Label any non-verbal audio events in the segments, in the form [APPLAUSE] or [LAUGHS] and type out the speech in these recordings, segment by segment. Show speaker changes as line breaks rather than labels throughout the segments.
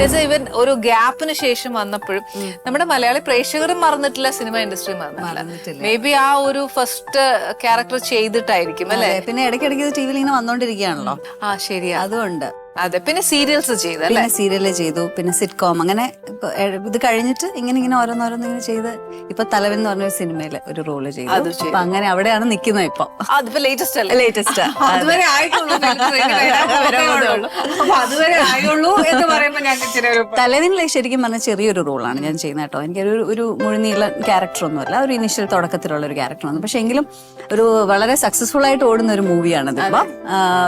ഇവൻ ഒരു ഗ്യാപ്പിന് ശേഷം വന്നപ്പോഴും നമ്മുടെ മലയാളി പ്രേക്ഷകരും മറന്നിട്ടില്ല സിനിമ ഇൻഡസ്ട്രി മറന്നിട്ടില്ല. മേ ബി ആ ഒരു ഫസ്റ്റ് ക്യാരക്ടർ ചെയ്തിട്ടായിരിക്കും അല്ലെ?
പിന്നെ ഇടയ്ക്കിടയ്ക്ക് ടി വിയിൽ ഇങ്ങനെ വന്നോണ്ടിരിക്കുകയാണല്ലോ.
ആ ശരി
അതുകൊണ്ട്.
അതെ പിന്നെ സീരിയൽസ് ചെയ്തല്ലേ?
പിന്നെ സീരിയൽ ചെയ്തു പിന്നെ സിറ്റ്കോം അങ്ങനെ ഇത് കഴിഞ്ഞിട്ട് ഇങ്ങനെ ഇങ്ങനെ ഓരോന്നോരോന്ന് ഇങ്ങനെ ചെയ്ത് ഇപ്പൊ തലവൻ എന്ന് പറഞ്ഞ ഒരു സിനിമയിൽ ഒരു റോൾ ചെയ്തു.
അത് ചെയ്തു.
അപ്പൊ അങ്ങനെ അവിടെയാണ് നിൽക്കുന്നത് ഇപ്പൊ.
അതിപ്പോ ലേറ്റസ്റ്റ് അല്ലേ?
ലേറ്റസ്റ്റ് [LAUGHS]
അതുവരെ ആയിട്ടുള്ളൂ. അപ്പൊ അതുവരെ ആയുള്ളൂ എന്ന് പറയുമ്പോ ഞാൻ ഇച്ചിരി ഒരു [LAUGHS]
തലവിനിലെ ശരിക്കും പറഞ്ഞ ചെറിയൊരു റോളാണ് ഞാൻ ചെയ്യുന്നത് കേട്ടോ. എനിക്കൊരു ഒരു മുഴുനീള ക്യാരക്ടർ ഒന്നുമല്ല ഒരു ഇനിഷ്യൽ തുടക്കത്തിലുള്ള ഒരു ക്യാരക്ടറാണ് പക്ഷെ എങ്കിലും ഒരു വളരെ സക്സസ്ഫുൾ ആയിട്ട് ഓടുന്ന ഒരു മൂവിയാണത് ഇപ്പൊ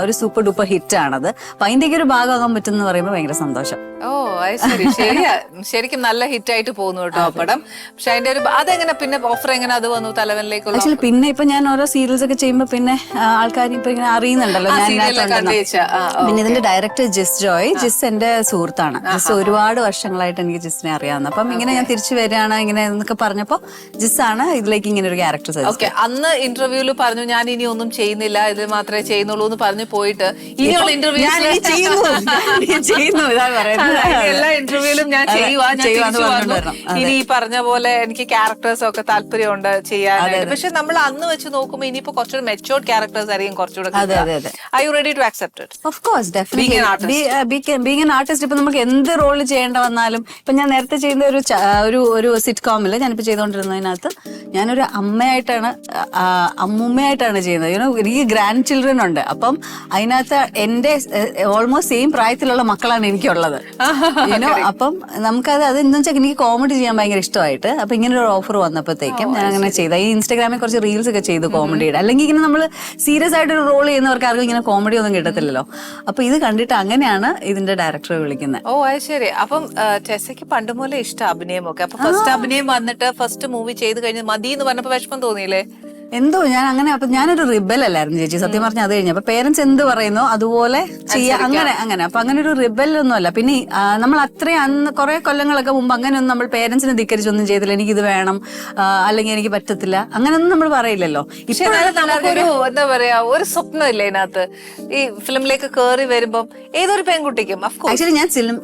ഒരു സൂപ്പർ ഡൂപ്പർ ഹിറ്റ് ആണത്. അപ്പൊ അതിന്റെ ഒരു ഭാഗമാകാൻ പറ്റുന്ന പറയുമ്പോൾ ഭയങ്കര സന്തോഷം.
ഓ അത് ശരി ശരിയാ. ശരിക്കും നല്ല ഹിറ്റ് ആയിട്ട് പോകുന്നു കേട്ടോ ആ പടം. പക്ഷെ അതിന്റെ ഒരു അതെങ്ങനെ പിന്നെ ഓഫർ എങ്ങനെ അത് വന്നു തലവനിലേക്കുള്ള
ആക്ച്വലി പിന്നെ ഇപ്പൊ ഞാൻ ഓരോ സീരിയൽസ് ഒക്കെ ചെയ്യുമ്പോ പിന്നെ ആൾക്കാർ ഇപ്പൊ ഇങ്ങനെ അറിയുന്നുണ്ടല്ലോ
ആ,
ഞാൻ
serial ഒക്കെ
ഇതിനകത്തുണ്ടെന്ന്.
അഭിനയിച്ച, ആ, ആ,
പിന്നെ ഇതിന്റെ ഡയറക്ടർ ജിസ് ജോയ്. ജിസ് എന്റെ സുഹൃത്താണ്. ജിസ് ഒരുപാട് വർഷങ്ങളായിട്ട് എനിക്ക് ജിസിനെ അറിയാവുന്ന. അപ്പം ഇങ്ങനെ ഞാൻ തിരിച്ചു വരികയാണ് ഇങ്ങനെ എന്നൊക്കെ പറഞ്ഞപ്പോ ജിസ് ആണ് ഇതിലേക്ക് ഇങ്ങനെ ഒരു ക്യാരക്ടർ
ഓക്കെ. അന്ന് ഇന്റർവ്യൂൽ പറഞ്ഞു ഞാൻ ഇനി ഒന്നും ചെയ്യുന്നില്ല ഇത് മാത്രമേ ചെയ്യുന്നുള്ളൂ എന്ന് പറഞ്ഞു പോയിട്ട് ഇനിയുള്ള ഇന്റർവ്യൂ
ചെയ്യുന്നു. ഇതാ പറയുന്നത്.
എല്ലാ ഇന്റർവ്യൂലും ഞാൻ ചെയ്യുവാ. ഇനി ഈ പറഞ്ഞ പോലെ എനിക്ക് ക്യാരക്ടേഴ്സ് ഒക്കെ താല്പര്യമുണ്ട് ചെയ്യാനായിട്ട്. പക്ഷെ നമ്മൾ അന്ന് വെച്ച് നോക്കുമ്പോൾ ഇനിയിപ്പോ കുറച്ചുകൂടെ മെച്ചോർഡ് ക്യാരക്ടേഴ്സ് ആയിരിക്കും കുറച്ചുകൂടെ. I you ready to accept
of course. Being an artist ഇപ്പൊ നമുക്ക് എന്ത് റോൾ ചെയ്യേണ്ട വന്നാലും ഇപ്പൊ ഞാൻ നേരത്തെ ചെയ്യുന്ന ഒരു ഒരു ഒരു സിറ്റ് കോമിൽ ഞാനിപ്പോ ചെയ്തുകൊണ്ടിരുന്നതിനകത്ത് ഞാനൊരു അമ്മയായിട്ടാണ് അമ്മുമ്മയായിട്ടാണ് ചെയ്യുന്നത്. യുനോ എനിക്ക് ഗ്രാൻഡ് ചിൽഡ്രൻ ഉണ്ട്. അപ്പം അതിനകത്ത് എന്റെ ഓൾമോസ്റ്റ് സെയിം പ്രായത്തിലുള്ള മക്കളാണ് എനിക്കുള്ളത്. [LAUGHS] യുനോ അപ്പം നമുക്കത് അത് എന്ന് വെച്ചാൽ എനിക്ക് കോമഡി ചെയ്യാൻ ഭയങ്കര ഇഷ്ടമായിട്ട്. അപ്പൊ ഇങ്ങനെ ഒരു ഓഫർ വന്നപ്പോഴത്തേക്കും ഞാൻ അങ്ങനെ ചെയ്ത. ഈ ഇൻസ്റ്റാഗ്രാമിൽ കുറച്ച് റീൽസ് ഒക്കെ ചെയ്തു കോമഡിയുടെ അല്ലെങ്കിൽ ഇങ്ങനെ നമ്മൾ സീരിയസ് ആയിട്ട് ഒരു റോൾ ചെയ്യുന്നവർക്ക് ആർക്കും ഇങ്ങനെ കോമഡി ഒന്നും കിട്ടത്തില്ലല്ലോ. അപ്പൊ ഇത് കണ്ടിട്ട് അങ്ങനെയാണ് ഇതിന്റെ ഡയറക്ടറെ വിളിക്കുന്നത്.
ഓ അത് ശരി. അപ്പം ടെസയ്ക്ക് പണ്ട് മുതലേ ഇഷ്ടം അഭിനയമൊക്കെ. അപ്പൊ ഫസ്റ്റ് അഭിനയം വന്നിട്ട് ഫസ്റ്റ് മൂവി ചെയ്ത് കഴിഞ്ഞ് മതി എന്ന് പറഞ്ഞപ്പോ വിഷമം തോന്നിയില്ലേ?
എന്തോ ഞാൻ അങ്ങനെ അപ്പൊ ഞാനൊരു റിബൽ അല്ലായിരുന്നു ചേച്ചി. സത്യം പറഞ്ഞാൽ അത് കഴിഞ്ഞു. അപ്പൊ പേരൻസ് എന്ത് പറയുന്നോ അതുപോലെ ചെയ്യാ. അങ്ങനെ അങ്ങനെ. അപ്പൊ അങ്ങനെ ഒരു റിബൽ ഒന്നും അല്ല. പിന്നെ നമ്മൾ അത്രയും അന്ന് കുറെ കൊല്ലങ്ങളൊക്കെ മുമ്പ് അങ്ങനെയൊന്നും നമ്മൾ പേരൻസിനെ ധിക്കരിച്ചൊന്നും ചെയ്തില്ല. എനിക്ക് ഇത് വേണം അല്ലെങ്കിൽ എനിക്ക് പറ്റത്തില്ല. അങ്ങനെയൊന്നും നമ്മൾ പറയില്ലല്ലോ.
നമുക്കൊരു എന്താ പറയാ ഒരു സ്വപ്നം ഇല്ല ഇതിനകത്ത്? ഈ ഫിലിമിലേക്ക് കയറി വരുമ്പോൾ ഏതൊരു പെൺകുട്ടിക്കും.
ആക്ച്വലി ഞാൻ ഫിലിം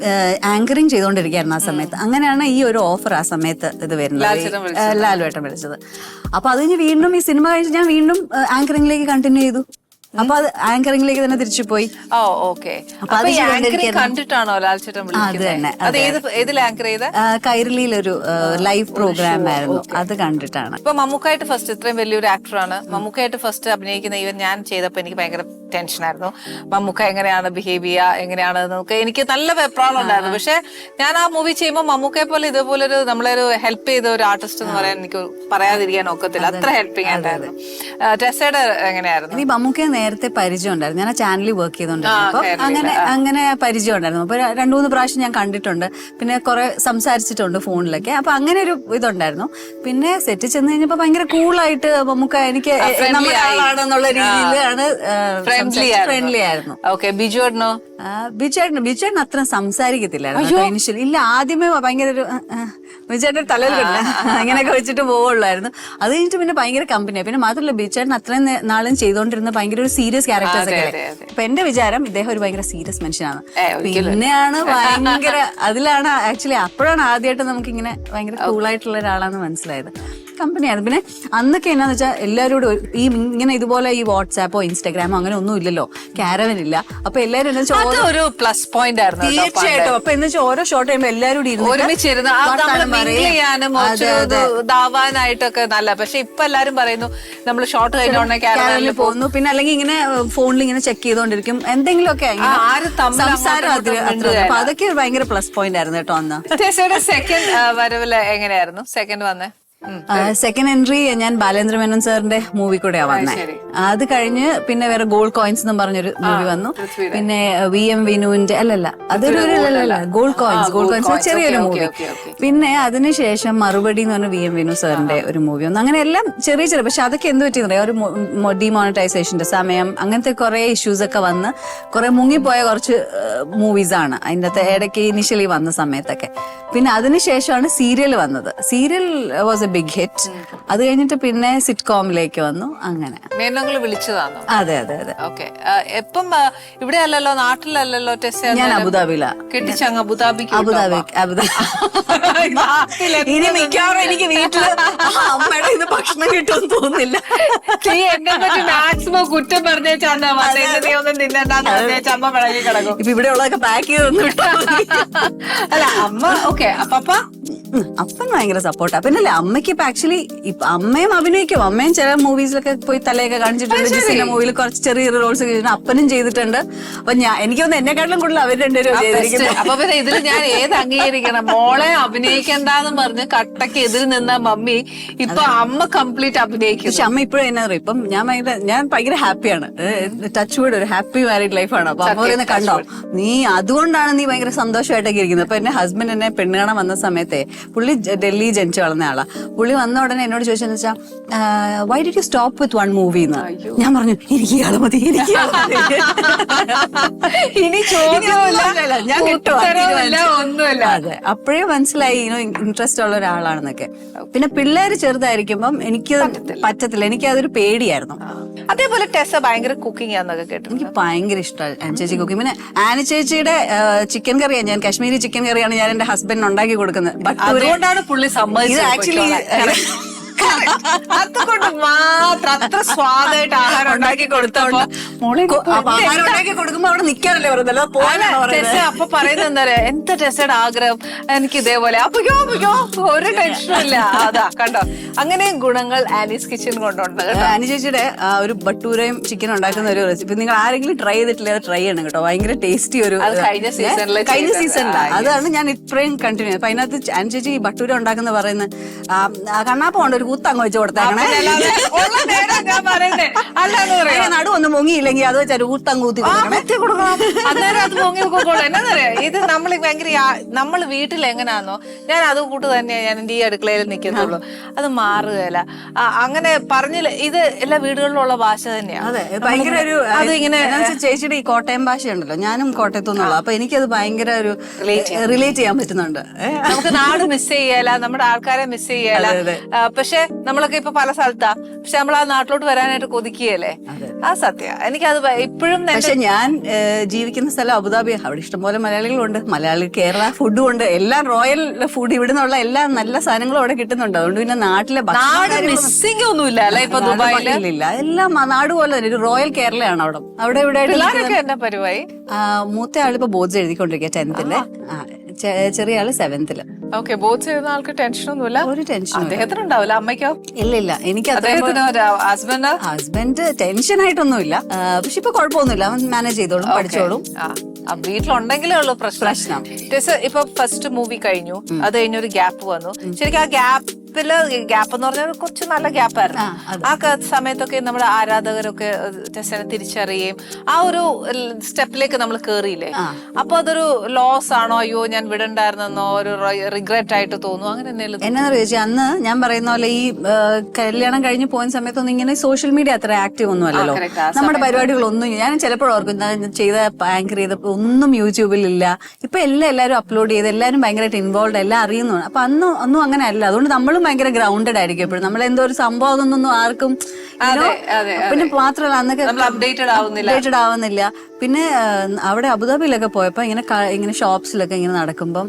ആങ്കറിങ് ചെയ്തുകൊണ്ടിരിക്കുകയായിരുന്നു ആ സമയത്ത്. അങ്ങനെയാണ് ഈ ഒരു ഓഫർ ആ സമയത്ത് ഇത് വരുന്നത്. ലാലുവേട്ടം വിളിച്ചത്. അപ്പൊ അത് കഴിഞ്ഞ് വീണ്ടും ഈ സിനിമ കഴിഞ്ഞ് ഞാൻ വീണ്ടും ആങ്കറിംഗിലേക്ക് കണ്ടിന്യൂ ചെയ്തു. അപ്പൊ അത് ആങ്കറിംഗിലേക്ക് തന്നെ തിരിച്ചു പോയി
ഓ ഓക്കെ.
അപ്പൊ
ആങ്കറിംഗ്. കണ്ടിട്ടാണോ ലാൽച്ചേട്ടൻ വിളിക്കുന്നത്? അത് ഏത് ഏതിൽ ആങ്കർ ചെയ്ത?
ആ, കൈരളിയിലൊരു ലൈവ് പ്രോഗ്രാം ആയിരുന്നു. അത് കണ്ടിട്ടാണ്.
ഇപ്പൊ മമ്മൂക്കായിട്ട് ഫസ്റ്റ് ഇത്രയും വലിയൊരു ആക്ടറാണ് മമ്മൂക്കായിട്ട് ഫസ്റ്റ് അഭിനയിക്കുന്ന ഈവൻ ഞാൻ ചെയ്തപ്പോ എനിക്ക് ഭയങ്കര ടെൻഷൻ ആയിരുന്നു. മമ്മൂക്ക എങ്ങനെയാണ് ബിഹേവ് ചെയ്യുക എങ്ങനെയാണ് നമുക്ക് എനിക്ക് നല്ല വെപ്രാളം ഉണ്ടായിരുന്നു. പക്ഷെ ഞാൻ ആ മൂവി ചെയ്യുമ്പോൾ മമ്മൂക്കയെ പോലെ ഇതേപോലെ ഒരു നമ്മളെ ഒരു ഹെൽപ്പ് ചെയ്ത ഒരു ആർട്ടിസ്റ്റ് എന്ന് പറയാൻ എനിക്ക് പറയാതിരിക്കാൻ ഒക്കത്തില്ല. അത്ര ഹെൽപ്പിംഗ് ആയിട്ടായിരുന്നു. ടെസയുടെ എങ്ങനെയായിരുന്നു?
നേരത്തെ പരിചയം ഉണ്ടായിരുന്നു. ഞാൻ ആ ചാനലിൽ വർക്ക് ചെയ്തോണ്ടായിരുന്നു അപ്പൊ അങ്ങനെ അങ്ങനെ പരിചയം ഉണ്ടായിരുന്നു. അപ്പൊ രണ്ടുമൂന്ന് രണ്ടു മൂന്ന് പ്രാവശ്യം ഞാൻ കണ്ടിട്ടുണ്ട്. പിന്നെ കുറെ സംസാരിച്ചിട്ടുണ്ട് ഫോണിലൊക്കെ. അപ്പൊ അങ്ങനെ ഒരു ഇതുണ്ടായിരുന്നു. പിന്നെ സെറ്റ് ചെന്ന് കഴിഞ്ഞപ്പോ ഭയങ്കര കൂളായിട്ട് നമുക്ക് എനിക്ക് നമ്മുടെ ആളാണെന്നുള്ള രീതിയിലാണ്
ഫ്രണ്ട്ലി
ഫ്രണ്ട്ലി ആയിരുന്നു.
ഓക്കെ ബിജു
ആയിരുന്നു ബിജുവേട്ടൻ ബിജുവേട്ടൻ അത്ര സംസാരിക്കത്തില്ലായിരുന്നു ഇനിഷ്യൽ ഇല്ല ആദ്യമേ ഭയങ്കര ഒരു ബിജുവേട്ടൻ തലയിൽ കിട്ടില്ല. അങ്ങനെയൊക്കെ വെച്ചിട്ട് പോവുള്ളായിരുന്നു അത് കഴിഞ്ഞിട്ട് പിന്നെ ഭയങ്കര കമ്പനിയാണ് പിന്നെ മാത്രമല്ല ബിജുവേട്ടൻ അത്രയും നാളും ചെയ്തുകൊണ്ടിരുന്ന ഭയങ്കര ഒരു സീരിയസ് ക്യാരക്ടേഴ്സ് ഒക്കെ അപ്പൊ എന്റെ വിചാരം ഇദ്ദേഹം ഒരു ഭയങ്കര സീരിയസ് മനുഷ്യനാണ്. പിന്നെയാണ് ഭയങ്കര അതിലാണ് ആക്ച്വലി അപ്പോഴാണ് ആദ്യമായിട്ട് നമുക്ക് ഇങ്ങനെ ഭയങ്കര കൂളായിട്ടുള്ള ഒരാളാന്ന് മനസ്സിലായത്. കമ്പനിയാണ് പിന്നെ അന്നൊക്കെ എന്നാന്ന് വെച്ചാൽ എല്ലാവരോടും ഒരു- ഈ ഇങ്ങനെ ഇതുപോലെ ഈ വാട്സാപ്പോ ഇൻസ്റ്റാഗ്രാമോ അങ്ങനെ ഒന്നും ഇല്ലല്ലോ. കാരവൻ ഇല്ല. അപ്പൊ എല്ലാവരും എന്താ വെച്ചാൽ
അത് ഒരു പ്ലസ് പോയിന്റ് ആയിരുന്നു കേട്ടോ പണ്ട്.
തീർച്ചയായിട്ടും അപ്പൊ എന്ന് വെച്ചാൽ ഓരോ ഷോർട്ട് കഴിയുമ്പോൾ എല്ലാവരും കൂടി ഇരുന്നിട്ട്
ഒരുമിച്ചിരുന്ന്. അത്
നമ്മൾ
mingle
പറയും.
ചെയ്യാനും
അതെ, അതെ.
ഇതാവാനായിട്ടൊക്കെ നല്ല. പക്ഷെ ഇപ്പൊ എല്ലാരും പറയുന്നു നമ്മൾ ഷോർട്ട് കഴിഞ്ഞ ഉടനെ
കാരവനിൽ
ക്യാരവനിൽ
പോകുന്നു. പിന്നെ അല്ലെങ്കിൽ ഇങ്ങനെ ഫോണിൽ ഇങ്ങനെ ചെക്ക് ചെയ്തോണ്ടിരിക്കും. എന്തെങ്കിലുമൊക്കെ ഇങ്ങനെ
ആ, ആരും തമ്മിൽ
സംസാരം
അങ്ങോട്ടും
അതിൽ
ഇങ്ങോട്ടും
അത്ര അപ്പൊ അതൊക്കെ ഒരു ഭയങ്കര പ്ലസ് പോയിന്റ് ആയിരുന്നു കേട്ടോ അന്ന്.
സെക്കൻഡ് വരവിൽ എങ്ങനെയായിരുന്നു? സെക്കൻഡ് വന്നേ.
സെക്കൻഡ് എൻട്രി ഞാൻ ബാലേന്ദ്ര മേനോൻ സാറിന്റെ മൂവി കൂടെയാ വന്നേ. അത് കഴിഞ്ഞ് പിന്നെ വേറെ ഗോൾഡ് കോയിൻസ് എന്നും പറഞ്ഞൊരു മൂവി വന്നു. പിന്നെ വി എം വിനുവിന്റെ അല്ലല്ല അതൊരു ഗോൾഡ് കോയിൻസ് ഗോൾഡ് കോയിൻസ് ചെറിയൊരു മൂവി പിന്നെ അതിനുശേഷം മറുപടി എന്ന് പറഞ്ഞ വി എം വിനു സാറിന്റെ ഒരു മൂവി വന്നു. അങ്ങനെ എല്ലാം ചെറിയ ചെറിയ പക്ഷെ അതൊക്കെ എന്ത് പറ്റിയെന്ന് ഒരു ഡിമോണിറ്റൈസേഷന്റെ സമയം അങ്ങനത്തെ കുറെ ഇഷ്യൂസ് ഒക്കെ വന്ന് കുറെ മുങ്ങിപ്പോയ കുറച്ച് മൂവീസ് ആണ്. അതിന്റെ അകത്ത് ഇടയ്ക്ക് ഇനിഷ്യലി വന്ന സമയത്തൊക്കെ. പിന്നെ അതിനുശേഷമാണ് സീരിയൽ വന്നത്. സീരിയൽ വാസ് ബിഗ് ഹിറ്റ് അത് കഴിഞ്ഞിട്ട് പിന്നെ സിറ്റ്കോമിലേക്ക് വന്നു. അങ്ങനെ.
മേനങ്ങൾ വിളിച്ചതാണോ?
അതെ അതെ അതെ.
ഓക്കെ. എപ്പം ഇവിടെ അല്ലല്ലോ നാട്ടിലല്ലല്ലോ ടെസ്റ്റ്
ഞാൻ അബുദാബിയിലാ.
കെട്ടിച്ചങ്ങ് അബുദാബിക്ക്
അബുദാബി അബുദാബി [LAUGHS] ഇനി മിക്കവാറും എനിക്ക് വീട്ടിൽ അമ്മയുടെ ഇത് ഭക്ഷണം കിട്ടുമെന്ന് തോന്നുന്നില്ല.
നീ എന്നെ പറ്റി മാക്സിമം കുറ്റം പറഞ്ഞേച്ചാ വന്നേന്ന് നീ ഒന്നും തിന്നണ്ടെന്ന് പറഞ്ഞേച്ച അമ്മ പിഴകി കിടക്കും.
ഇപ്പൊ ഇവിടെയുള്ളതൊക്കെ പാക്ക് ചെയ്തൊന്നും [LAUGHS]
അല്ല അമ്മ ഓക്കെ. അപ്പപ്പ
ഉം, അപ്പൻ ഭയങ്കര സപ്പോർട്ടാ പിന്നല്ലേ അമ്മയ്ക്ക് ഇപ്പൊ ആക്ച്വലി അമ്മയും അഭിനയിക്കും. അമ്മയും ചില മൂവീസിലൊക്കെ പോയി തലയൊക്കെ കാണിച്ചിട്ടുണ്ട്. ജിസിന്റെ മൂവിയിൽ കുറച്ച് ചെറിയ റോൾസ് ചെയ്തിട്ടുണ്ട് അപ്പനും ചെയ്തിട്ടുണ്ട്. അപ്പൊ ഞാൻ എനിക്ക് തോന്നുന്നു എന്നെക്കാട്ടിലും കൂടുതൽ അവർ രണ്ടുപേരും
അപ്പൊ പിന്നെ ഇതിൽ ഞാൻ ഏത് അംഗീകരിക്കണം? മോളെ അഭിനയിക്കണ്ടെന്ന് പറഞ്ഞ് കട്ടക്ക് എതിര് നിന്ന മമ്മി ഇപ്പൊ അമ്മ കംപ്ലീറ്റ് അഭിനയിക്കും
പക്ഷെ അമ്മ ഇപ്പോഴും എന്നാ പറയും ഇപ്പം ഞാൻ ഭയങ്കര ഞാൻ ഭയങ്കര ഹാപ്പിയാണ് ടച്ച് വീട് ഒരു ഹാപ്പി മാരീഡ് ലൈഫാണ് അപ്പൊ അമ്മ പറയുന്നത് കണ്ടോ? നീ അതുകൊണ്ടാണ് നീ ഭയങ്കര സന്തോഷമായിട്ടൊക്കെ ഇരിക്കുന്നത്. അപ്പൊ എന്റെ ഹസ്ബൻഡ് എന്നെ പെണ്ണുകാണാൻ വന്ന സമയത്തെ പുള്ളി ഡൽഹി ജനിച്ചു വളർന്ന ആളാ. പുള്ളി വന്ന ഉടനെ എന്നോട് ചോദിച്ചെന്ന് വെച്ചാൽ why did you stop with one movie എന്ന് ഞാൻ പറഞ്ഞു എനിക്ക് മതി എനിക്ക് ഇയാൾ മതി." [LAUGHS]
ഇനി ചോദ്യമില്ല
ഞാൻ അതെ. അപ്പോഴേ മനസ്സിലായി ഇൻട്രസ്റ്റ് ഉള്ള ഒരാളാണെന്നൊക്കെ. പിന്നെ പിള്ളേര് ചെറുതായിരിക്കുമ്പം എനിക്ക് പറ്റത്തില്ല. എനിക്ക് അതൊരു പേടിയായിരുന്നു.
അതേപോലെ ടെസ ഭയങ്കര കുക്കിംഗ് ആണെന്നൊക്കെ കേട്ടു
എനിക്ക് ഭയങ്കര ഇഷ്ടമാണ് ചേച്ചി കുക്കിംഗ് പിന്നെ ആന ചേച്ചിയുടെ ചിക്കൻ കറിയാണ് ഞാൻ കാശ്മീരി ചിക്കൻ കറിയാണ് ഞാൻ എന്റെ ഹസ്ബൻഡിന് ഉണ്ടാക്കി കൊടുക്കുന്നത്.
അതുകൊണ്ടാണ് പുള്ളി
ഇത്
സമ്മതിച്ചത്
ആക്ച്വലി
അതുകൊണ്ട് മാത്രം അത്ര സ്വാദായിട്ട് ആഹാരം ഉണ്ടാക്കി കൊടുത്തോണ്ട്. മോളെ
ആഹാരം ഉണ്ടാക്കി കൊടുക്കുമ്പോ അവിടെ നിക്കാനല്ലേ പറയുന്നത്
അപ്പൊ പറയുന്നത് എന്താ പറയാ എന്താ ടെസ്സയുടെ ആഗ്രഹം? എനിക്ക് ഇതേപോലെ. അപ്പയോ അപ്പയോ ഒരു ടെൻഷനില്ല അതാ കണ്ടോ? അങ്ങനെ ഗുണങ്ങൾ ആനീസ് കിച്ചൺ കൊണ്ടുണ്ട്
ആനി ചേച്ചിയുടെ ഒരു ബട്ടൂരയും ചിക്കൻ ഉണ്ടാക്കുന്ന ഒരു റെസിപ്പി നിങ്ങൾ ആരെങ്കിലും ട്രൈ ചെയ്തിട്ടില്ല? അത് ട്രൈ ചെയ്യണം കേട്ടോ. ഭയങ്കര ടേസ്റ്റി ഒരു
കഴിഞ്ഞ സീസണിലെ
കഴിഞ്ഞ. സീസണിലാണ് അതാണ് ഞാൻ ഇത്രയും കണ്ടിന്യൂ അപ്പൊ അതിനകത്ത് ആനി ചേച്ചി ഈ ബട്ടൂര ഉണ്ടാക്കുന്ന പറയുന്നത് കണ്ണാപ്പം ഉണ്ട് ഒരു കൂത്തങ്ങ് വെച്ച് കൊടുത്തേക്കണേ [LAUGHS] നടു ഒന്ന് മുങ്ങിയില്ലെങ്കിൽ അത് വെച്ചാൽ കൂത്തങ്ങ് കൂത്തി കൊടുക്കണേ.
കുത്തി അന്നേരം അത് പൊങ്ങി? ഇത് നമ്മൾ ഭയങ്കര നമ്മൾ വീട്ടിൽ എങ്ങനെയാണോ ഞാൻ അത് കൂട്ട് തന്നെയാ ഞാൻ എന്റെ ഈ അടുക്കളയിൽ നിൽക്കുന്നുള്ളൂ അത് മാറുകയല്ല. അങ്ങനെ പറഞ്ഞില്ല ഇത് എല്ലാ വീടുകളിലുള്ള ഭാഷ തന്നെയാണ്
അതെ ഭയങ്കര ഒരു
അത് ഇങ്ങനെ
ചേച്ചിയുടെ ഈ കോട്ടയം ഭാഷ ഉണ്ടല്ലോ ഞാനും കോട്ടയത്തു നിന്നുള്ള അപ്പൊ എനിക്കത് ഭയങ്കര ഒരു റിലേറ്റ് ചെയ്യാൻ പറ്റുന്നുണ്ട്.
നമുക്ക് നാട് മിസ് ചെയ്യല നമ്മുടെ ആൾക്കാരെ മിസ് ചെയ്യല. പക്ഷെ നമ്മളൊക്കെ ഇപ്പൊ പല സ്ഥലത്താ. പക്ഷെ നമ്മൾ ആ നാട്ടിലോട്ട് വരാനായിട്ട് കൊതിക്കുകയല്ലേ? ആ സത്യ. എനിക്കത് ഇപ്പോഴും
പക്ഷെ ഞാൻ ജീവിക്കുന്ന സ്ഥലം അബുദാബി അവിടെ ഇഷ്ടംപോലെ മലയാളികളുണ്ട്. മലയാളി കേരള ഫുഡും ഉണ്ട്. എല്ലാം റോയൽ ഫുഡ് ഇവിടെ നിന്നുള്ള എല്ലാ നല്ല സാധനങ്ങളും അവിടെ കിട്ടുന്നുണ്ട്. അതുകൊണ്ട് പിന്നെ നാട്ടിലെ
മിസ്സിംഗ് ഒന്നുമില്ല അല്ലെ ഇപ്പൊ
ദുബായിലില്ല എല്ലാം നാട് പോലെ തന്നെ. ഒരു റോയൽ കേരളയാണ് അവിടെ. അവിടെ ഇവിടെ
പരിപാടി?
മൂത്ത ആളിപ്പോ ബോധ്യം എഴുതിക്കൊണ്ടിരിക്കുക ടെൻത്തിന്റെ ചെറിയ ആൾ സെവന്തിൽ
ഓക്കെ ബോത്ത് ചെയ്യുന്ന ആൾക്ക് ടെൻഷൻ ഒന്നുമില്ല.
ഒരു ടെൻഷൻ
അദ്ദേഹത്തിന് ഉണ്ടാവില്ല അമ്മയ്ക്കോ?
ഇല്ല ഇല്ല. എനിക്ക്
അദ്ദേഹത്തിന് ഹസ്ബൻഡ്
ഹസ്ബൻഡ് ടെൻഷൻ ആയിട്ടൊന്നുമില്ല. പക്ഷെ ഇപ്പൊ കുഴപ്പമൊന്നുമില്ല. അവൻ മാനേജ് ചെയ്തോളും പഠിച്ചോളും.
വീട്ടിലുണ്ടെങ്കിലേ ഉള്ളൂ പ്രശ്നം. ഇപ്പൊ ഫസ്റ്റ് മൂവി കഴിഞ്ഞു. അത് കഴിഞ്ഞൊരു ഗ്യാപ്പ് വന്നു. ശരിക്കും ആ ഗ്യാപ്പിൽ ഗ്യാപ്പ് എന്ന് പറഞ്ഞാൽ കുറച്ച് നല്ല ഗ്യാപ്പായിരുന്നു ആ സമയത്തൊക്കെ നമ്മുടെ ആരാധകരൊക്കെ ടെസ്റ്റിനെ തിരിച്ചറിയുകയും ആ ഒരു സ്റ്റെപ്പിലേക്ക് നമ്മൾ കേറിയില്ലേ? അപ്പൊ അതൊരു ലോസ് ആണോ? അയ്യോ ഞാൻ വിടണ്ടായിരുന്നെന്നോ? ഒരു റിഗ്രറ്റ് ആയിട്ട് തോന്നുന്നു അങ്ങനെ എന്തെങ്കിലും
എന്നാന്ന് ചോദിച്ചാൽ അന്ന് ഞാൻ പറയുന്ന പോലെ ഈ കല്യാണം കഴിഞ്ഞ് പോയ സമയത്തൊന്നും ഇങ്ങനെ സോഷ്യൽ മീഡിയ അത്ര ആക്റ്റീവ് ഒന്നും അല്ലല്ലോ. നമ്മുടെ പരിപാടികളൊന്നും ഞാൻ ചിലപ്പോൾ ഓർക്കും ചെയ്ത ആങ്കർ ചെയ്തപ്പോൾ ഒന്നും യൂട്യൂബിൽ ഇല്ല ഇപ്പൊ എല്ലാം എല്ലാവരും അപ്ലോഡ് ചെയ്ത് എല്ലാവരും ഭയങ്കരമായിട്ട് ഇൻവോൾവ് എല്ലാം അറിയുന്നു അപ്പൊ അന്ന് ഒന്നും അങ്ങനെ അല്ല. അതുകൊണ്ട് നമ്മളും ഭയങ്കര ഗ്രൗണ്ടഡ് ആയിരിക്കും. എപ്പോഴും നമ്മൾ എന്തോ ഒരു സംഭവം അതൊന്നും ആർക്കും പിന്നെ മാത്രമല്ല അന്നൊക്കെ
അപ്ഡേറ്റഡ് ആവുന്നില്ല.
അപ്ഡേറ്റഡ് ആവുന്നില്ല. പിന്നെ അവിടെ അബുദാബിയിലൊക്കെ പോയപ്പോ ഇങ്ങനെ ഇങ്ങനെ ഷോപ്സിലൊക്കെ ഇങ്ങനെ നടക്കുമ്പം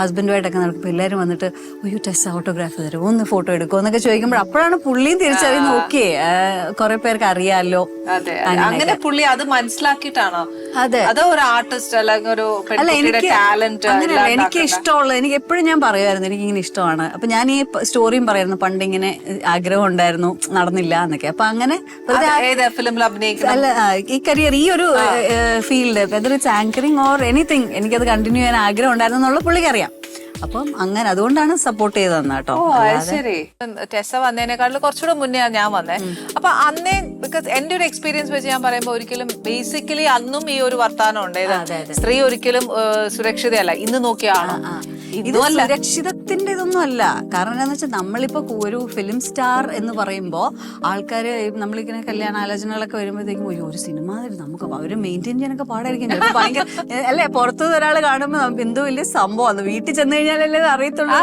ഹസ്ബൻഡുമായിട്ടൊക്കെ നടക്കുമ്പോൾ എല്ലാവരും വന്നിട്ട് അയ്യോ ടെസ്റ്റ് ഓട്ടോഗ്രാഫ് തരുമോ ഒന്ന് ഫോട്ടോ എടുക്കുമോ എന്നൊക്കെ ചോദിക്കുമ്പോൾ അപ്പോഴാണ് പുള്ളിയും തിരിച്ചറിയുന്നത് ഓക്കെ കുറെ പേർക്ക് അറിയാലോ.
അങ്ങനെ പുള്ളി അത് മനസ്സിലാക്കിയിട്ടാണോ?
അതെ.
അതോ ഒരു ആർട്ടിസ്റ്റ് അല്ലെങ്കിൽ ഒരു
അല്ല എനിക്ക്
ടാലന്റ്
എനിക്ക് ഇഷ്ടമുള്ളത് എനിക്ക് എപ്പോഴും ഞാൻ പറയുമായിരുന്നു എനിക്ക് ഇങ്ങനെ ഇഷ്ടമാണ്. അപ്പൊ ഞാൻ ഈ സ്റ്റോറിയും പറയുന്നു. പണ്ട് ഇങ്ങനെ ആഗ്രഹം ഉണ്ടായിരുന്നു നടന്നില്ല എന്നൊക്കെ. അപ്പൊ അങ്ങനെ
ഫിലിമിൽ
അല്ല ഈ കരിയർ ഈ ഒരു field whether it's anchoring or anything എനിക്കത് കണ്ടിന്യൂ ചെയ്യാൻ ആഗ്രഹം ഉണ്ടായിരുന്നു എന്നുള്ള പുള്ളിക്ക് അറിയാം. അപ്പം അങ്ങനെ അതുകൊണ്ടാണ് സപ്പോർട്ട് ചെയ്ത് തന്നെ കേട്ടോ.
ശരി. ടെസ വന്നതിനേക്കാളും കുറച്ചുകൂടെ മുന്നേ ഞാൻ വന്നേ. അപ്പൊ അന്നേ ബിക്കോസ് എന്റെ ഒരു എക്സ്പീരിയൻസ് വെച്ച് ഞാൻ പറയുമ്പോൾ ഒരിക്കലും ബേസിക്കലി അന്നും ഈ ഒരു വർത്താനം ഉണ്ട് സ്ത്രീ ഒരിക്കലും സുരക്ഷിതയല്ല. ഇന്ന് നോക്കിയാണോ
ഇത് സുരക്ഷിതത്തിന്റെ അല്ല കാരണം എന്താണെന്ന് വെച്ചാൽ നമ്മളിപ്പോൾ ഒരു ഫിലിം സ്റ്റാർ എന്ന് പറയുമ്പോൾ ആൾക്കാർ നമ്മളിങ്ങനെ കല്യാണ ആലോചനകളൊക്കെ വരുമ്പോഴത്തേക്കും ഒരു ഒരു സിനിമ നമുക്ക് അവർ മെയിന്റെയിൻ ചെയ്യാനൊക്കെ പാടായിരിക്കും. ഭയങ്കര അല്ലേ? പുറത്തു ഒരാൾ കാണുമ്പോൾ നമുക്ക് എന്തോ വലിയ സംഭവമാണ് വീട്ടിൽ ചെന്ന് കഴിഞ്ഞാലല്ലേ അറിയത്തുള്ളൂ.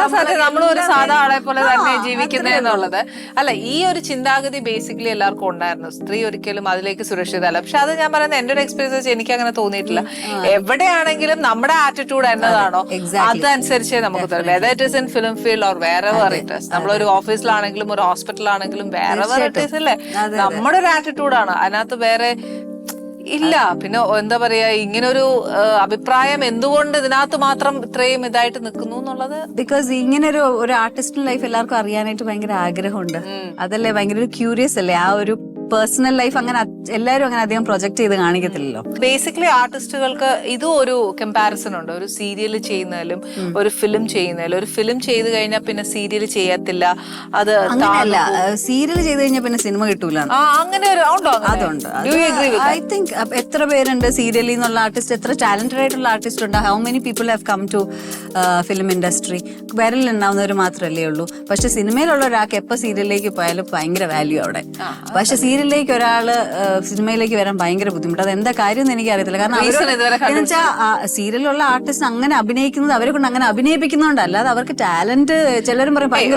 നമ്മൾ ഒരു സാധാ ആളെ പോലെ തന്നെ ജീവിക്കുന്നത് എന്നുള്ളത്. അല്ല ഈ ഒരു ചിന്താഗതി ബേസിക്കലി എല്ലാവർക്കും ഉണ്ടായിരുന്നു. സ്ത്രീ ഒരിക്കലും അതിലേക്ക് സുരക്ഷിതല്ല. പക്ഷെ അത് ഞാൻ പറയുന്നത് എന്റെ ഒരു എക്സ്പീരിയൻസ് വെച്ച് എനിക്ക് അങ്ങനെ തോന്നിയിട്ടില്ല എവിടെയാണെങ്കിലും നമ്മുടെ ആറ്റിറ്റ്യൂഡ് എന്നതാണോ? അതനുസരിച്ച് നമുക്ക് തരും whether it is in film field or വേറെ വെറൈറ്റീസ് നമ്മളൊരു ഓഫീസിലാണെങ്കിലും ഒരു ഹോസ്പിറ്റലാണെങ്കിലും വേറെ വെറൈറ്റീസ് അല്ലേ? നമ്മുടെ ഒരു ആറ്റിറ്റ്യൂഡാണ് അതിനകത്ത് വേറെ ഇല്ല. പിന്നെ എന്താ പറയാ ഇങ്ങനൊരു അഭിപ്രായം എന്തുകൊണ്ട് ഇതിനകത്ത് മാത്രം ഇത്രയും ഇതായിട്ട് നിൽക്കുന്നു എന്നുള്ളത്
ബിക്കോസ് ഇങ്ങനൊരു ഒരു ആർട്ടിസ്റ്റിന്റെ ലൈഫ് എല്ലാവർക്കും അറിയാനായിട്ട് ഭയങ്കര ആഗ്രഹമുണ്ട്. അതല്ലേ ഭയങ്കര ഒരു ക്യൂരിയസ് അല്ലേ? ആ ഒരു പേഴ്സണൽ ലൈഫ് അങ്ങനെ എല്ലാവരും അങ്ങനെ അധികം പ്രൊജക്ട് ചെയ്ത് കാണിക്കത്തില്ലല്ലോ.
ബേസിക്കലി ആർട്ടിസ്റ്റുകൾക്ക് ഇതും ഒരു കമ്പാരിസൺ ഉണ്ട്. ഒരു സീരിയൽ ചെയ്യുന്നതിലും ഒരു ഫിലിം ചെയ്യുന്നതിലും. ഒരു ഫിലിം ചെയ്ത് കഴിഞ്ഞാൽ പിന്നെ സീരിയൽ ചെയ്യത്തില്ല. അത്
അങ്ങനെയല്ല സീരിയൽ ചെയ്ത് കഴിഞ്ഞാൽ പിന്നെ സിനിമ കിട്ടൂല.
അങ്ങനെ ഒരു
അതുണ്ട്. ഐ തിങ്ക് എത്ര പേരുണ്ട് സീരിയലിൽ നിന്നുള്ള ആർട്ടിസ്റ്റ് എത്ര ടാലന്റഡ് ആയിട്ടുള്ള ആർട്ടിസ്റ്റ് ഉണ്ട്? How many people have come to film industry വിരലിൽ ഉണ്ടാവുന്നവർ മാത്രമല്ലേ ഉള്ളൂ. പക്ഷെ സിനിമയിലുള്ള ഒരാൾക്ക് എപ്പോ സീരിയലിലേക്ക് പോയാലും ഭയങ്കര വാല്യൂ അവിടെ. പക്ഷെ സീരിയലിലേക്ക് ഒരാൾ സിനിമയിലേക്ക് വരാൻ ഭയങ്കര ബുദ്ധിമുട്ട്. അത് എന്താ കാര്യം എന്ന് എനിക്ക് അറിയത്തില്ല കാരണം വെച്ചാൽ സീരിയലുള്ള ആർട്ടിസ്റ്റ് അങ്ങനെ അഭിനയിക്കുന്നത് അവരെ കൊണ്ട് അങ്ങനെ അഭിനയിപ്പിക്കുന്നതുകൊണ്ടല്ല അല്ലാതെ അവർക്ക് ടാലന്റ് ചിലരും പറയും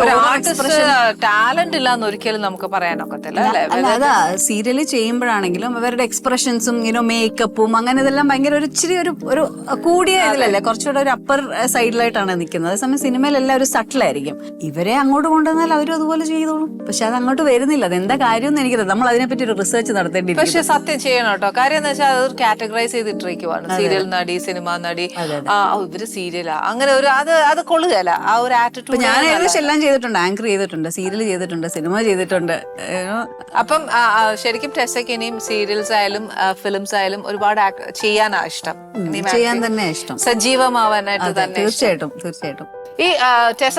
ടാലന്റ് ഇല്ല എന്ന് ഒരിക്കലും നമുക്ക് പറയാനൊക്കത്തില്ല
അതാ സീരിയൽ ചെയ്യുമ്പോഴാണെങ്കിലും അവരുടെ എക്സ്പ്രഷൻസും ഇങ്ങനെ മേക്കപ്പും അങ്ങനെ ഇതെല്ലാം ഭയങ്കര ഒരു ഇച്ചിരി ഒരു ഒരു കൂടിയ ഇതിലല്ലേ കുറച്ചുകൂടെ ഒരു അപ്പർ സൈഡിലായിട്ടാണ് നിൽക്കുന്നത് അതേസമയം സിനിമയിലെല്ലാം ഒരു സട്ടിലായിരിക്കും ഇവരെ അങ്ങോട്ട് കൊണ്ടുവന്നാൽ അവരും അതുപോലെ ചെയ്തോളും. പക്ഷെ അത് അങ്ങോട്ട് വരുന്നില്ല. അത് എന്താ കാര്യം എന്ന് എനിക്കറിയാം നമ്മൾ അതിനെപ്പറ്റി ഒരു റിസർച്ച് നടത്തേണ്ടി
പക്ഷെ സത്യം ചെയ്യണം കേട്ടോ. കാര്യം എന്ന് വെച്ചാൽ അതൊരു കാറ്റഗറൈസ് ചെയ്തിട്ടിരിക്കുവാണ്. സീരിയൽ നടി സിനിമ നടി. ആ ഇവർ സീരിയലാ അങ്ങനെ ഒരു അത് അത് കൊള്ളുകയല്ല. ആ ഒരു ആറ്റിറ്റ്യൂഡ്
ഞാൻ ഏകദേശം എല്ലാം ചെയ്തിട്ടുണ്ട്. ആങ്കർ ചെയ്തിട്ടുണ്ട് സീരിയൽ ചെയ്തിട്ടുണ്ട് സിനിമ ചെയ്തിട്ടുണ്ട്.
അപ്പം ശരിക്കും ടെസ്സയ്ക്ക് ഇനിയും സീരിയൽസ് ആയാലും ഫിലിംസ് ആയാലും ഒരുപാട് ചെയ്യാനാ ഇഷ്ടം.
ചെയ്യാൻ തന്നെ ഇഷ്ടം.
സജീവമാവാനായിട്ട് തന്നെ
തീർച്ചയായിട്ടും തീർച്ചയായിട്ടും.
ഈ ആ,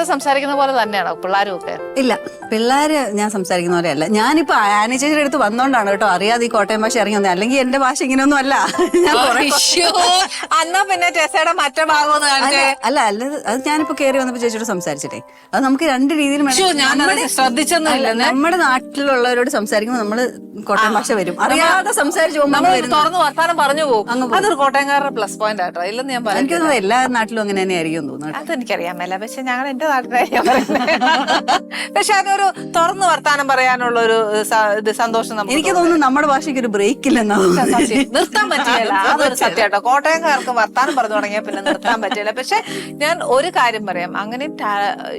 സംസാരിക്കുന്ന പോലെ തന്നെയാണോ പിള്ളേരും ഒക്കെ
ഇല്ല പിള്ളേര് ഞാൻ സംസാരിക്കുന്ന പോലെ പോലെയല്ല. ഞാനിപ്പോ ആനി ചേച്ചിയുടെ അടുത്ത് വന്നോണ്ടാണ് കേട്ടോ അറിയാതെ ഈ കോട്ടയം ഭാഷ ഇറങ്ങി വന്നത് അല്ലെങ്കിൽ എന്റെ ഭാഷ ഇങ്ങനെയൊന്നും അല്ല. ഞാൻ കുറെ-
ഇശ്ശോ, പിന്നെ ടെസ്സയുടെ മറ്റേ ഭാഗം
അല്ല അല്ല അത് ഞാനിപ്പോ കയറി വന്നപ്പോ ചേച്ചിയോട് സംസാരിച്ചിട്ടേ. അത് നമുക്ക് രണ്ട് രീതിയിൽ.
ശ്ശോ.
അല്ല, നമ്മുടെ നാട്ടിലുള്ളവരോട് സംസാരിക്കുമ്പോൾ നമ്മൾ കോട്ടയം ഭാഷ വരും. അറിയാതെ സംസാരിച്ചു
തുറന്ന് വർത്താനം പറഞ്ഞു പോകും. അതൊരു കോട്ടയംകാരുടെ പ്ലസ് പോയിന്റ് ആട്ടോ. ഇല്ലെന്ന് ഞാൻ
എനിക്ക് തോന്നുന്നു എല്ലാ നാട്ടിലും അങ്ങനെ തന്നെ ആയിരിക്കും തോന്നുന്നു
അതെനിക്കറിയാമല്ല പക്ഷെ ഞങ്ങൾ എന്റെ നാട്ടിലായിരിക്കും പക്ഷെ അതൊരു തുറന്ന് വർത്താനം പറയാനുള്ള ഒരു ഇത് സന്തോഷം
എനിക്ക് തോന്നുന്നു. നമ്മുടെ ഭാഷയ്ക്ക് ഒരു ബ്രേക്ക് ഇല്ലെന്നാ
നിർത്താൻ പറ്റില്ല അതൊരു സത്യമാട്ടോ കോട്ടയംകാർക്ക് വർത്താനം പറഞ്ഞു തുടങ്ങിയാൽ പിന്നെ നിർത്താൻ പറ്റില്ല. പക്ഷെ ഞാൻ ഒരു കാര്യം പറയാം. അങ്ങനെ